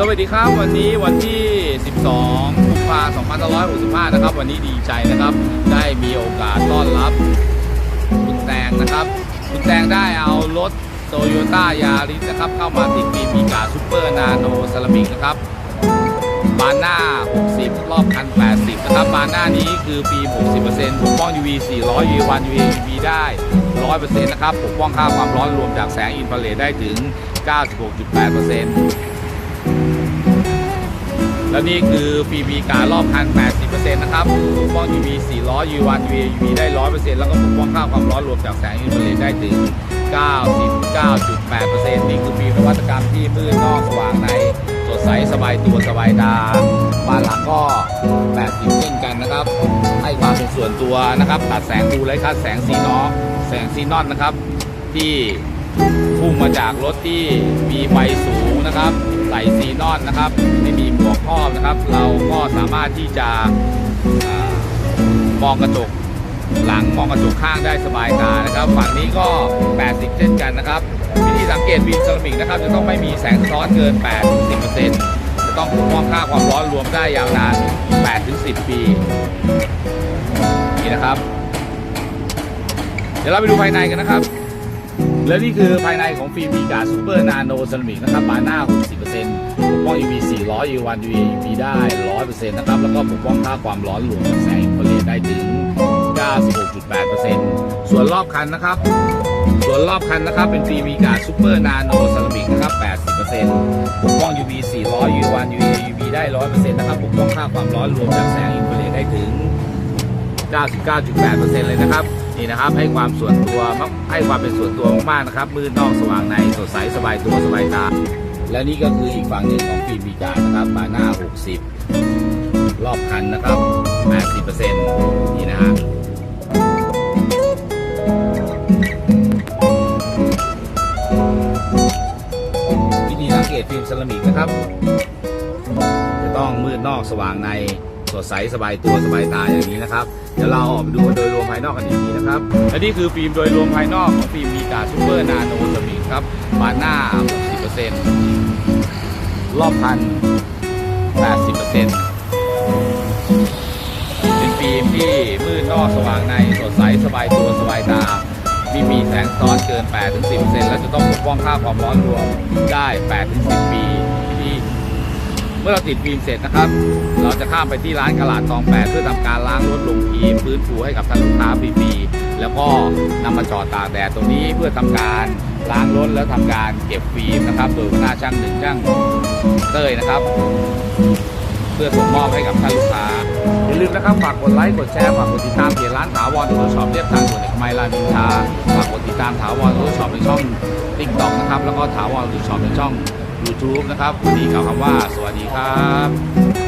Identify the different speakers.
Speaker 1: สวัสดีครับวันนี้วันที่ 12กุมภาพันธ์2565 นะครับ วันนี้ดีใจนะครับ ได้มีโอกาสต้อนรับ คุณแตงนะครับ คุณแตงได้เอารถโตโยต้ายาริสนะครับ เข้ามาติดปีมีกาซูเปอร์นาโนเซรามิกนะครับบานหน้า 60 รอบคัน 80 นะครับบานหน้านี้คือฟิล์ม60%ปกป้อง UV 400 UV1 UV ได้ 100%นะครับปกป้องค่าความร้อนรวมจากแสงอินฟราเรดได้ถึง 96.8% แล้วนี่คือฟิล์มมีการอบคัน 80%นะครับปกป้อง UV 400 UV1 UV ได้ 100%แล้วก็ปกป้องค่าความร้อนรวมจากแสงอินฟราเรดได้ถึง 99.8%นี่คือฟิล์มนวัตกรรมที่มืดนอกสว่างในสดใสสบายตัวสบายตาบ้านหลังก็ 80 เช่นกันนะครับ ให้ความเป็นส่วนตัวนะครับ ตัดแสงดูไร้ค่าแสงซีนอแสงซีนอนนะครับ ที่พุ่งมาจากรถที่มีไฟสูงนะครับ ใส่ซีนอนนะครับไม่มีหมวครอบนะครับ เราก็สามารถที่จะอมองกระจกหลังมองกระจกข้างได้สบายตานะครับฝั่งนี้ก็ 80 เช่นกันนะครับ วิธีสังเกตวินเซรามิกนะครับ จะต้องไม่มีแสงสะท้อนเกิน 80%จะต้องปกป้องค่าความร้อนรวมได้ยาวนาน 8-10 ปี นี่นะครับ เดี๋ยวเราไปดูภายในกันนะครับ และนี่คือภายในของฟิล์มมีกาซูเปอร์นาโนเซรามิกนะครับบานหน้า 60%ปกป้อง UV 400 UV1 UV UV ได้ 100%นะครับแล้วก็ปกป้องค่าความร้อนรวมจากแสงอินฟราเรดได้ถึง 96.8%ส่วนรอบคันนะครับส่วนรอบคันนะครับเป็นฟิล์มมีกาซูเปอร์นาโนเซรามิกนะครับ 80%ปกป้อง UV 400 UV1 UV UV ได้ 100%นะครับปกป้องค่าความร้อนรวมจากแสงอินฟราเรดได้ถึง 99.8%เลยนะครับ นี่นะครับ ให้ความส่วนตัวให้ความเป็นส่วนตัวมากๆนะครับมืดนอกสว่างในสดใสสบายตัวสบายตา และนี่ก็คืออีกฝั่งหนึ่งของฟิล์มบีการนะครับบาหน้า 60 รอบคันนะครับ 80%นี่นะฮะวิธีสังเกตฟิล์มเซรามิกนะครับ จะต้องมืดนอกสว่างในสดใสสบายตัวสบายตาอย่างนี้นะครับ เดี๋ยวเราออกไปดูโดยรวมภายนอกกันอีกทีนะครับ และนี่คือฟิล์มโดยรวมภายนอกของฟิล์มมีกาซูเปอร์นาโนเซมิครับบานหน้า 60%รอบพัน 80%เป็นฟิล์มที่มืดนอกสว่างในสดใสสบายตัวสบายตาไม่มีแสงซ้อนเกิน 8-10%และจะต้องปกป้องค่าความร้อนรวมได้ 8-10 ปี มื่อเราติดฟิล์มเสร็จนะครับ เราจะข้ามไปที่ร้านกระลาดตองแปดเพื่อทำการล้างรถลงฟิล์มฟื้นฟูให้กับท่านลูกค้าฟรีๆแล้วก็นำมาจอดตากแดดตรงนี้เพื่อทำการล้างรถแล้วทำการเก็บฟิล์มนะครับ โดยหัวหน้าช่างหนึ่งช่างเต้ยนะครับ เพื่อส่งมอบให้กับท่านลูกค้าอย่าลืมนะครับฝากกดไลค์กดแชร์ฝากกดติดตามเพจร้านถาวรตัวช็อปเรียบทางด่วนเอกมัยรามอินทราฝากกดติดตามถาวรตัวช็อปในช่องติ๊กต็อกนะครับแล้วก็ถาวรตัวช็อปในช่อง YouTube นะครับ วันนี้กล่าวคำว่าสวัสดีครับ